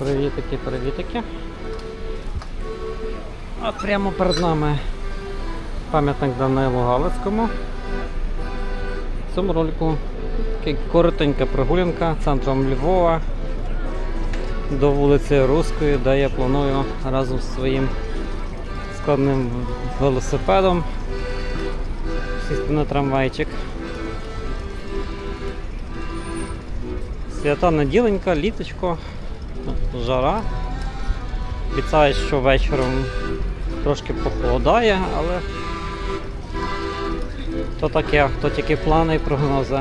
Привітики, привітики. А прямо перед нами пам'ятник Данилу Галицькому. В цьому ролику коротенька прогулянка центром Львова до вулиці Руської, де я планую разом з своїм складним велосипедом сісти на трамвайчик. Свята неділенька, літочко, жара. Обіцяють, що вечором трошки похолодає, але то таке, то тільки плани і прогнози.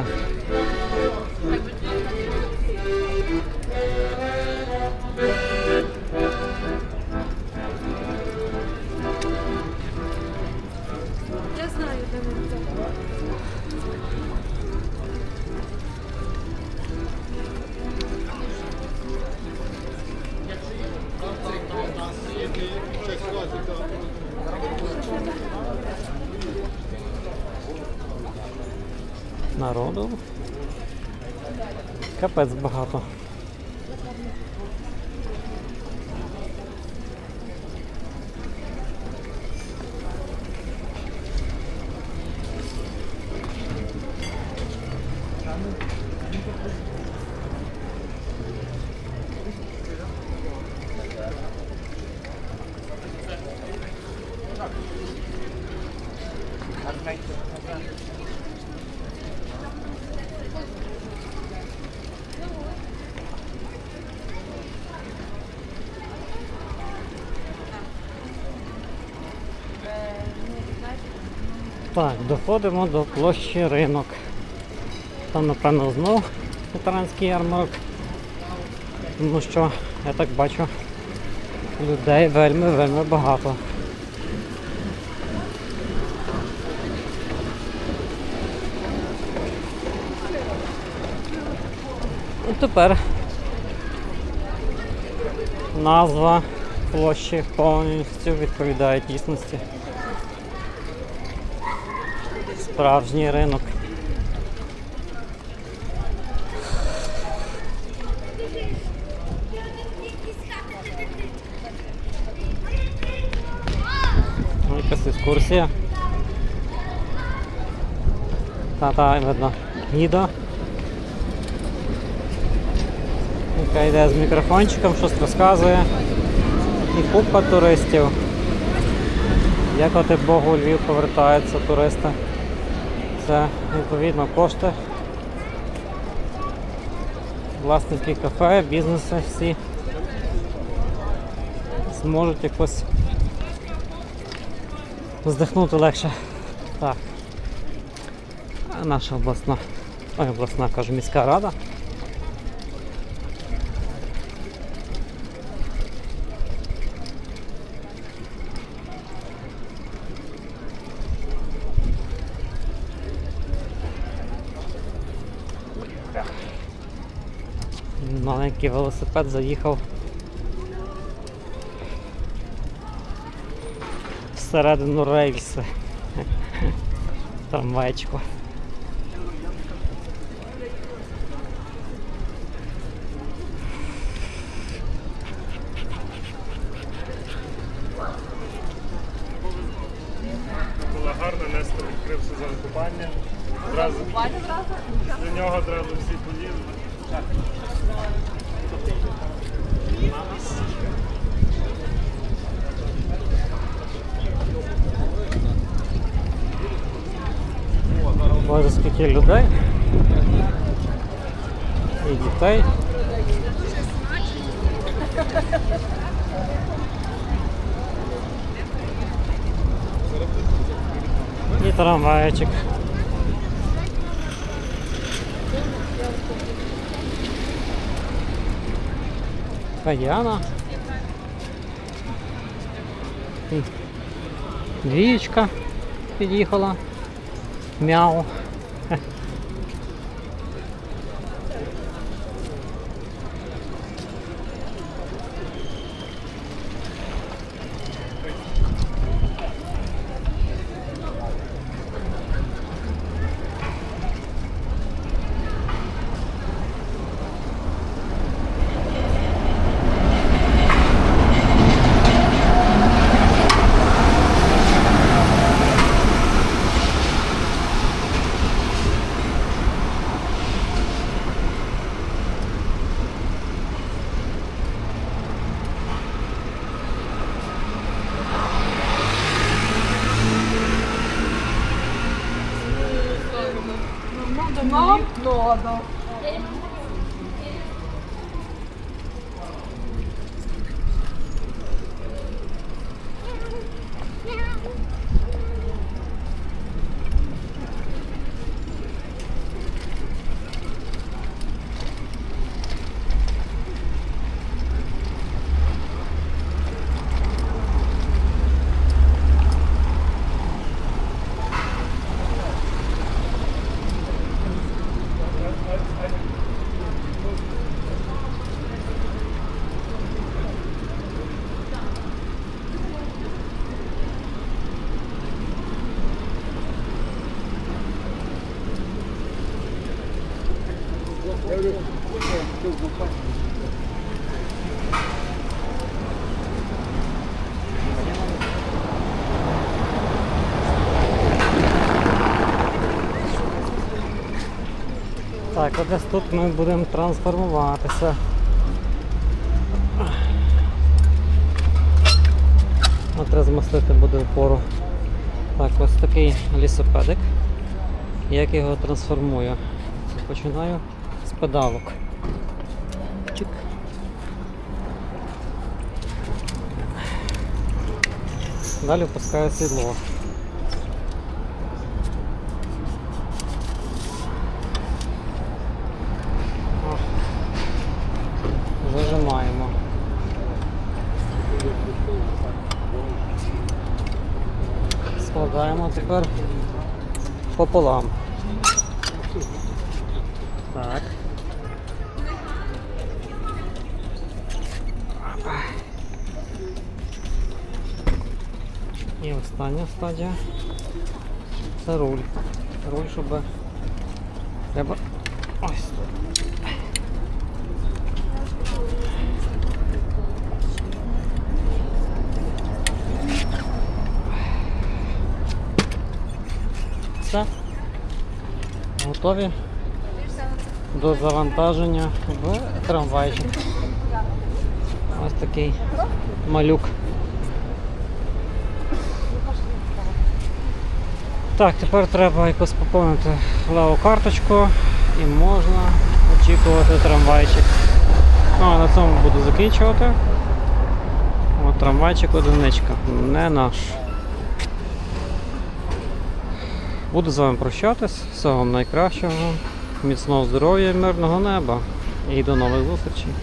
Народу. Капець багато. Так, доходимо до площі ринок. Там, напевно, знов ветеранський ярмарок. Тому що, я так бачу, людей вельми-вельми багато. І тепер назва площі повністю відповідає дійсності. Справжній ринок. Ну, якась екскурсія. Та-та, видно, гіда. Яка йде з мікрофончиком, щось розказує. І купа туристів. Як от Богу Львів повертаються туристи. Це відповідно кошти. Власники кафе, бізнесу всі зможуть якось здихнути легше. Так. Наша обласна, ой, обласна, кажу, міська рада. Маленький велосипед заїхав всередину рельси. Трамвайчику. Була гарна, Нестор відкрив сезон купання. Одразу до нього одразу всі полізли. Боже, скільки людей. І дітей. І трамвайчик. Каяна. Двієчка під'їхала. Мяу. Não, não. No. Так, от десь тут ми будемо трансформуватися. От треба змастити буде опору. Так, ось такий лісопедик. Як його трансформую? Починаю з педалок. Чик. Далі опускаю сідло. О. Зажимаємо. Складаємо тепер пополам. Так. І остання стадія. Це руль. Руль, щоб треба ось тут. Все. Готові до завантаження в трамвайчик. Ось такий малюк. Так, тепер треба якось поповнити леву карточку і можна очікувати трамвайчик. Ну, а на цьому буду закінчувати. От трамвайчик одиничка, не наш. Буду з вами прощатись. Всього вам найкращого, міцного здоров'я і мирного неба. І до нових зустрічей.